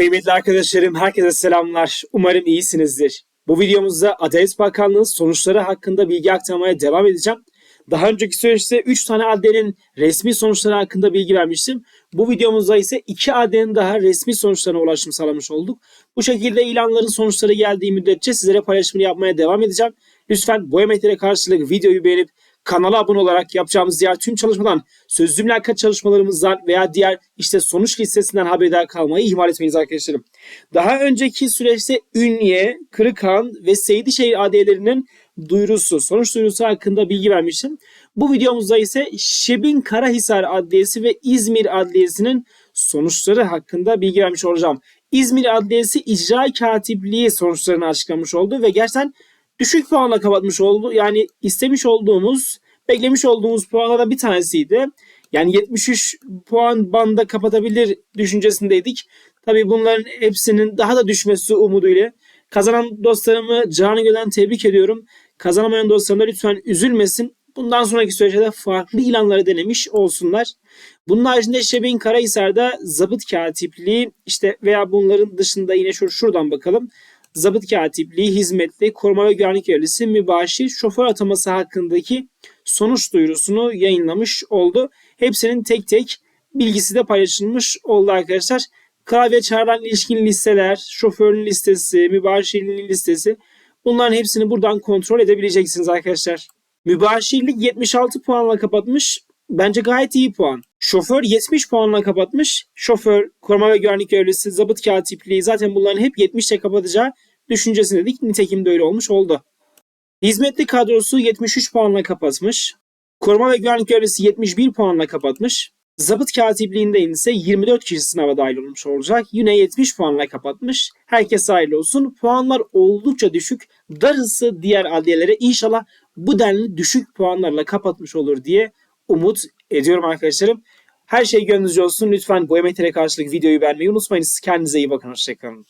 Kıymetli arkadaşlarım, herkese selamlar. Umarım iyisinizdir. Bu videomuzda Adalet Bakanlığı sonuçları hakkında bilgi aktarmaya devam edeceğim. Daha önceki süreçte 3 tane adliyenin resmi sonuçları hakkında bilgi vermiştim. Bu videomuzda ise 2 adliyenin daha resmi sonuçlarına ulaşım sağlamış olduk. Bu şekilde ilanların sonuçları geldiği müddetçe sizlere paylaşımını yapmaya devam edeceğim. Lütfen bu emeklere karşılık videoyu beğenip kanala abone olarak yapacağımız diğer tüm çalışmadan, sözlü mülakat çalışmalarımızdan veya diğer işte sonuç listesinden haberdar kalmayı ihmal etmeyiniz arkadaşlarım. Daha önceki süreçte Ünye, Kırıkhan ve Seydişehir adliyelerinin duyurusu, sonuç duyurusu hakkında bilgi vermiştim. Bu videomuzda ise Şebin Karahisar Adliyesi ve İzmir Adliyesi'nin sonuçları hakkında bilgi vermiş olacağım. İzmir Adliyesi icra katipliği sonuçlarını açıklamış oldu ve gerçekten düşük puanla kapatmış oldu. Yani istemiş olduğumuz, beklemiş olduğumuz puanlardan bir tanesiydi. Yani 73 puan banda kapatabilir düşüncesindeydik. Tabii bunların hepsinin daha da düşmesi umuduyla kazanan dostlarımı canı gönülden tebrik ediyorum. Kazanamayan dostlarım da lütfen üzülmesin. Bundan sonraki süreçte de farklı ilanları denemiş olsunlar. Bunun haricinde Şebin Karahisar'da zabıt katipliği işte veya bunların dışında yine şu şuradan bakalım zabıt katipliği, hizmetli, koruma ve güvenlik görevlisi, mübaşir, şoför ataması hakkındaki sonuç duyurusunu yayınlamış oldu. Hepsinin tek tek bilgisi de paylaşılmış oldu arkadaşlar. Klavye çağrılan ilişkin listeler, şoförün listesi, mübaşirliğin listesi bunların hepsini buradan kontrol edebileceksiniz arkadaşlar. Mübaşirlik 76 puanla kapatmış. Bence gayet iyi puan. Şoför 70 puanla kapatmış. Şoför, koruma ve güvenlik görevlisi, zabıt katipliği zaten bunların hep 70'te kapatacağı düşüncesindedik. Nitekim de öyle olmuş oldu. Hizmetli kadrosu 73 puanla kapatmış. Koruma ve güvenlik görevlisi 71 puanla kapatmış. Zabıt katipliğinde ise 24 kişi sınava dahil olmuş olacak. Yine 70 puanla kapatmış. Herkes hayırlı olsun. Puanlar oldukça düşük. Darısı diğer adliyelere inşallah bu denli düşük puanlarla kapatmış olur diye umut ediyorum arkadaşlarım. Her şey gönlünüzce olsun. Lütfen bu emeklere karşılık videoyu beğenmeyi unutmayınız. Kendinize iyi bakın. Hoşçakalın.